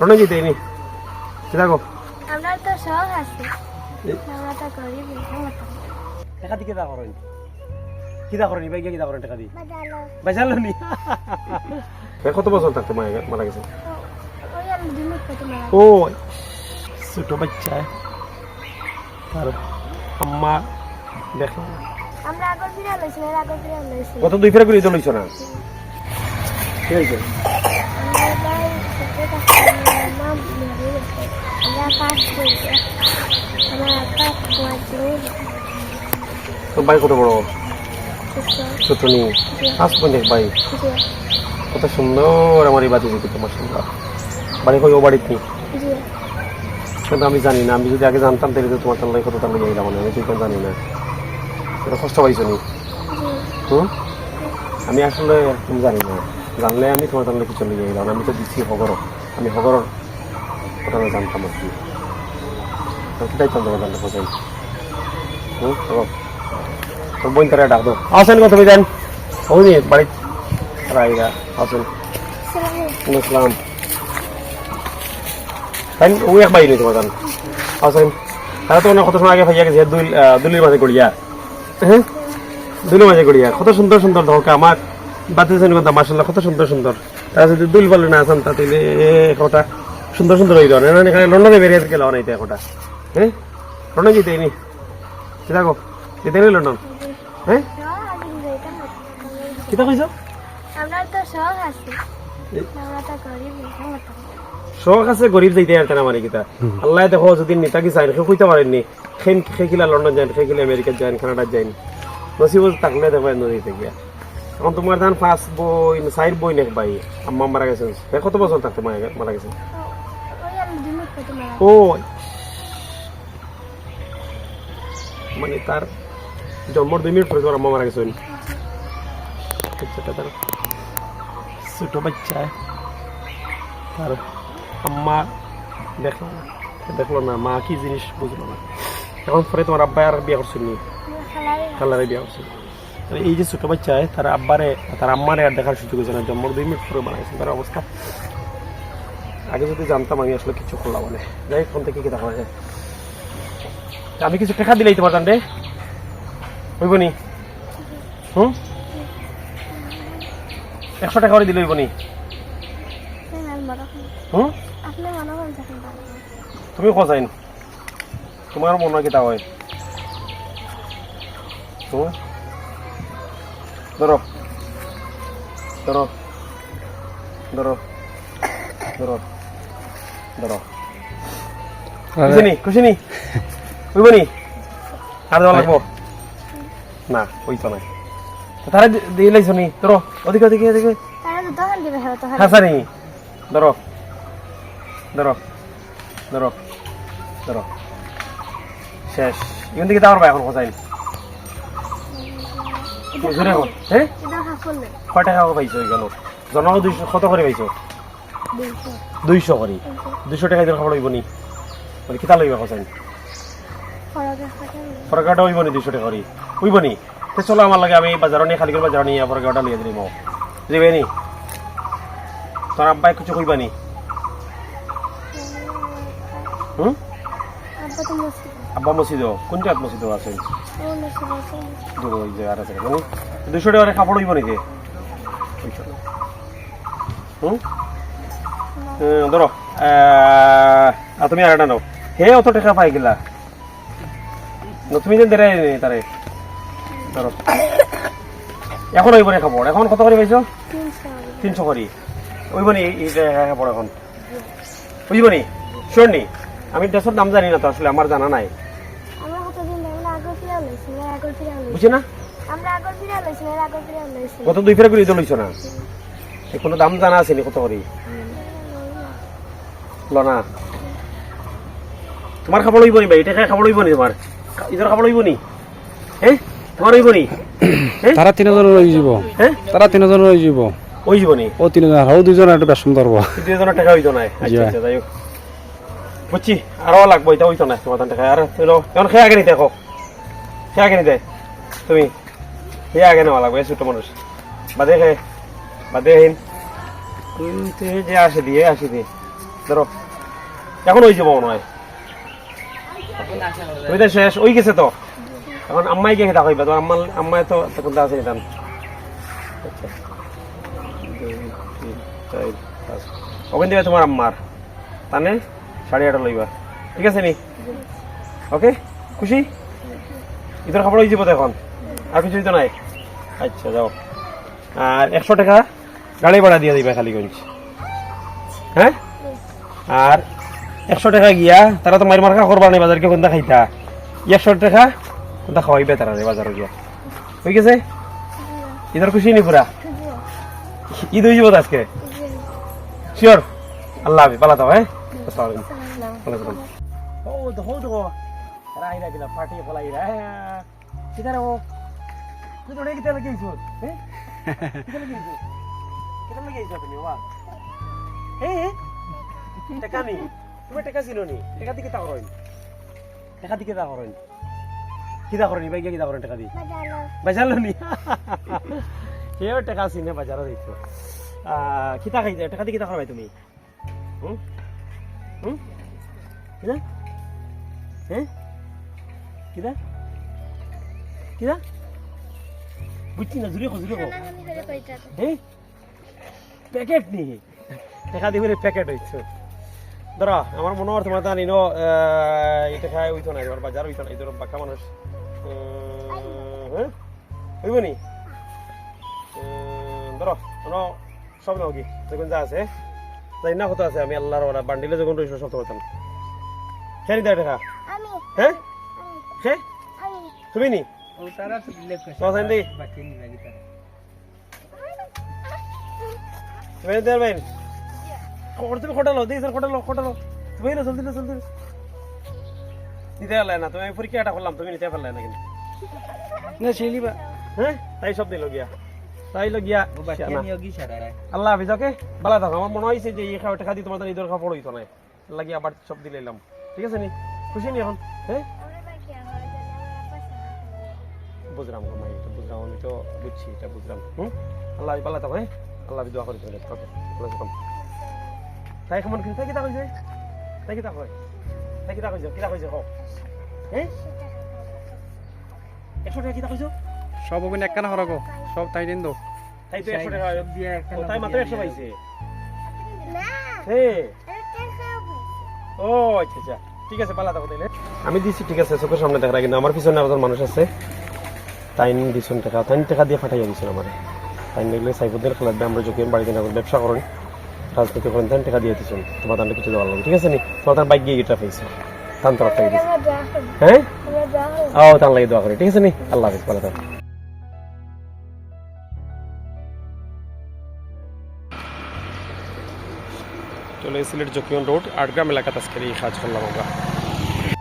রোনা যেতে নি। গো আমরা তো শখ আছে। আমরা তো গরিব টাকা দি কিতা করেন? কিতা করেন? ভাই কিতা করেন টাকা দি? বাজালো। বাজালো নি কত বছর থাকতে মারা গেছে ও ছোট বাচ্চা। তার আম্মা দেখো। আমরা আগর ফিরে লইছি এর আগর ফিরে লইছি কত দুই ফেরা করে না? ঠিক আছে আমরা ভাই ছোট কাছে নাম মেরে গেছে কত বড়? ছোট নি পাঁচ পয়েন্ট জি। কত সুন্দর আমার এই দেখি তোমার সুন্দর বাড়ি কই ও বাড়িতে কিন্তু আমি জানি না আমি যদি আগে জানতাম তাহলে তো তোমার তাহলে কত তাহলে যাইলাম না আমি কিন্তু জানি না। এটা কষ্ট পাইছো নি? হুম? আমি আসলে তুমি জানি না। জানলে আমি তোমার কিছু চলে যাইলাম আমি তো দিচ্ছি হগর আমি হগর কথা জানতাম আর কি তো কিটাই তোমার জানতে খোঁজেন হুম হগর তোর কত তো অনেক দুলির মাঝে গড়িয়া হ্যাঁ মাঝে গড়িয়া কত সুন্দর সুন্দর ধোকা আমার বাতি জানি কথা মাসাল্লাহ কত সুন্দর সুন্দর তারা যদি দুল বলে না আসান তাতে একটা সুন্দর সুন্দর হয়ে এখানে লন্ডনে বেরিয়ে গেল না এটা নি গো যেতে নি লন্ডন হ্যাঁ কিতা কইছ আমরা তো শখ আছে আমরা তো গরিব শখ আছে গরিব যাইতে আর তেনা মারি কিতা আল্লাহ দেখো যদি নেতা কি সে কইতে পারেননি খেন খেকিলা লন্ডন যান খেকিলা আমেরিকা যান কানাডা যান নসিব থাকলে দেখো নদীতে গিয়া এখন তোমার ধান পাঁচ বই চার বই নেক ভাই আম্মা মারা গেছেন কত বছর থাকতে মারা গেছেন ও মানে তার জন্মর দুই মিনিট পরে আম্মা মারা গেছেন বাচ্চাটা তার ছোট বাচ্চা। তার আম্মা দেখল না। দেখল না, মা কি জিনিস বুঝলো না। এখন পরে তোমার আব্বা আর বিয়ে খালাই কালারে বিয়ে করছেন এই যে ছোট বাচ্চা, তার আব্বারে, তার আম্মারে আর দেখার সুযোগ হয়েছে না। জন্মর দুই মিনিট পরে মারা গেছে। তার অবস্থা। আগে যদি জানতাম আমি আসলে কিছু করলাম মানে যাই ফোন থেকে কি দেখা যায়। আমি কিছু টাকা দিলেই তোমার জানতে হইব নি? হুম? একশো টাকা করে দিলে হইব নি? হুম? মনে করেন তুমি খোঁজাইন তোমার মনে হয় কিতা হয়? হুম? ধরো। ধরো। ধরো। ধরো। ধরো। খুশি নি? খুশি নি? আর দেওয়া লাগবো? না হইতো না তারা দিয়ে লাইছো নি ধরো ওদিকে ওদিকে ওদিকে। তারা তো দোকান হ্যাঁ নি। ধরো ধরো ধরো ধরো। শেষ। এখান থেকে দাওয়ার এখন। হ্যাঁ নেই কয় টাকা পাইছো জনক দুইশো কত করে পাইছো? দুইশো। দুইশো করে। দুইশো। টাকা খাবার হইব নি। মানে কিতা লইবা টাকা ফরকাটা হইব নি দুইশো টাকা করে হইব নি তো চলো আমার লাগে আমি বাজারও নিয়ে খালি করে বাজারও নিয়ে ফরকাটা লিয়ে দিলিম নি তোর আব্বাই কিছু কইবা নি? হুম? আব্বা মসজিদ। কোন জায়গাত মসজিদ আছে? ও মুসলিম আছে। দূর ওই জায়গার আছে। মানে দুশো টাকা কাপড় হইব নাকি হুম? ধরো তুমি আর একটা নাও। হে অত টাকা পাই গেলা তুমি যে দেরে তারে। ধরো। এখন হইব না কাপড় এখন কত করে পাইছো? তিনশো করে। হইব নি এই এই কাপড় এখন। বুঝব নি শিওর নি আমি দেশের দাম জানি না তো আসলে আমার জানা নাই। লইছি লইছি বুঝছি না? লইছি লইছি কত দুই ফেরা করে তো না? কোনো দাম জানা আছে নি কত করে? লনা তোমার খাবার হইব নি ভাই এটা খাবার হইব নি তোমার? ইধর খাবার হইব নি? হ্যাঁ তোমার হইব নি? তারা তিনজন রয়ে যাব। হ্যাঁ তারা তিনজন রয়ে যাব। ওই যাব নি? ও তিনজন আরও দুজন একটা বেসন ধরবো। তৃতীয় জনের টাকা হইতো না আচ্ছা আচ্ছা যাই হোক। বুঝছি আরও লাগবো এটা হইতো না তোমার টাকা। আর হইল এখন খেয়ে আগে নিতে দেখো। খেয়ে আগে নিতে তুমি খেয়ে আগে নেওয়া লাগবে ছোট মানুষ। বাদে বাদে হিন। কিন্তু যে আসে দিয়ে আসি দিয়ে। ধরো এখন হয়ে যাব মনে হয়। ওইটা শেষ, ওই গেছে তো। এখন আম্মাই গিয়ে খেতা হইবা তো আম্মা, আম্মাই তো তখন আছে নিতাম ওখান থেকে তোমার আম্মার। তানে, সাড়ে আটটা লইবা। ঠিক আছে নি? ওকে? খুশি? ইতর খাবার হয়ে যাব তো এখন। আর কিছু তো নাই? আচ্ছা যাও। আর একশো টাকা গাড়ি ভাড়া দিয়ে দিবে খালিগঞ্জ। হ্যাঁ? আর একশো টাকা গিয়া, তারা তো মারি মার্কা করবা নাই বাজারকে, কোনটা খাইতা? একশো টাকা, কোনটা খাওয়াইবে তারা বাজারে গিয়া। হয়ে গেছে? ইধর খুশি নি পুরা? ঈদ হয়ে যাব আজকে? শিওর আল্লাহ হাফিজ, পালা তো হ্যাঁ? পার্টি তো হ্যাঁ লাগি আইছো? কিতা তুমি ওয়া এ টাকা নি? তুমি টাকা ছিল নি। টাকা দিকে তা করেন টাকা দিকে তা করেন কিতা করেন ভাই কিতা করেন টাকা দি বাজালো নি। সেও টাকা চিনে বাজারও দিছো কিতা খাই টাকা দি কিতা খাবাই তুমি। হুম? হুম? কিতা হ্যাঁ? কিতা কিতা বুঝছি না জুড়ে কইতা হ্যাঁ? প্যাকেট নি। টাকা দিয়ে প্যাকেট হইছো। ধরো আমার মনে হয় তোমার জানি এটা খায় হইতো না এবার বাজার হইতো না এই ধরো বাক্কা মানুষ। হ্যাঁ? হইব নি? ধরো কোনো সব নাও কি যখন যা আছে যাই না কত আছে আমি আল্লাহর ওরা বান্ডিলে যখন রয়েছে সব করতাম খেয়ে দেয় টাকা আমি। হ্যাঁ? আমি। তুমি নি? তোমার তুমি দেয় বেন তুমি খোটালো দিই স্যার খোটালো খোটালো তুমি না জলদি না জলদি নিতে পারলে না তুমি পরীক্ষাটা করলাম তুমি নিতে পারলে না কিন্তু না ছেলিবা হ্যাঁ তাই সব দিল গিয়া তাই লো আল্লাহ হাফিজ ওকে ভালো থাকো আমার মনে হয়েছে যে এই খাওয়া টাকা দিয়ে তোমার ঈদের খাওয়া হইতো না লাগিয়ে আবার সব দিলে এলাম ঠিক আছে নি খুশি নি এখন হ্যাঁ বুঝলাম গো মাই এটা বুঝলাম আমি তো বুঝছি এটা বুঝলাম হুম আল্লাহ ভালো থাকো হ্যাঁ আল্লাহ দোয়া করি ওকে ভালো থাকো তাই কেমন তাই কিতা কইছে? তাই কিতা কয়? তাই কিতা কইছে? কিতা কইছে হোক হ্যাঁ একশো টাকা কিতা কইছো? সব ওখানে একখানা হরাকো সব তাই দিন তো তাই তো একশো টাকা। ও, তাই মাত্র একশো পাইছে। ও আচ্ছা আচ্ছা। ঠিক আছে পালা থাকো তাইলে আমি দিছি ঠিক আছে চোখের সামনে দেখা কিন্তু আমার পিছনে একজন মানুষ আছে। তাইন দিছুন টাকা তাইন টাকা দিয়ে পাঠাইয়া দিছেন আমার তাইন দেখলে সাইফুদ্দিন খেলার আমরা যোগ্য বাড়িতে না ব্যবসা করেন রাজনীতি করেন তাইন টাকা দিয়ে দিচ্ছেন তোমার তান্ডে কিছু দেওয়ার লাগবে। ঠিক আছে নি? তোমার বাইক গিয়ে গিয়ে পেয়েছে তান তরফ হ্যাঁ? ও তার লাগে দোয়া করি। ঠিক আছে নি? আল্লাহ হাফিজ, ভালো থাকো। চলে সিলেট জকিয়ন রোড, আটগ্রাম এলাকাতে আজকের এই কাজ করলাম আমরা।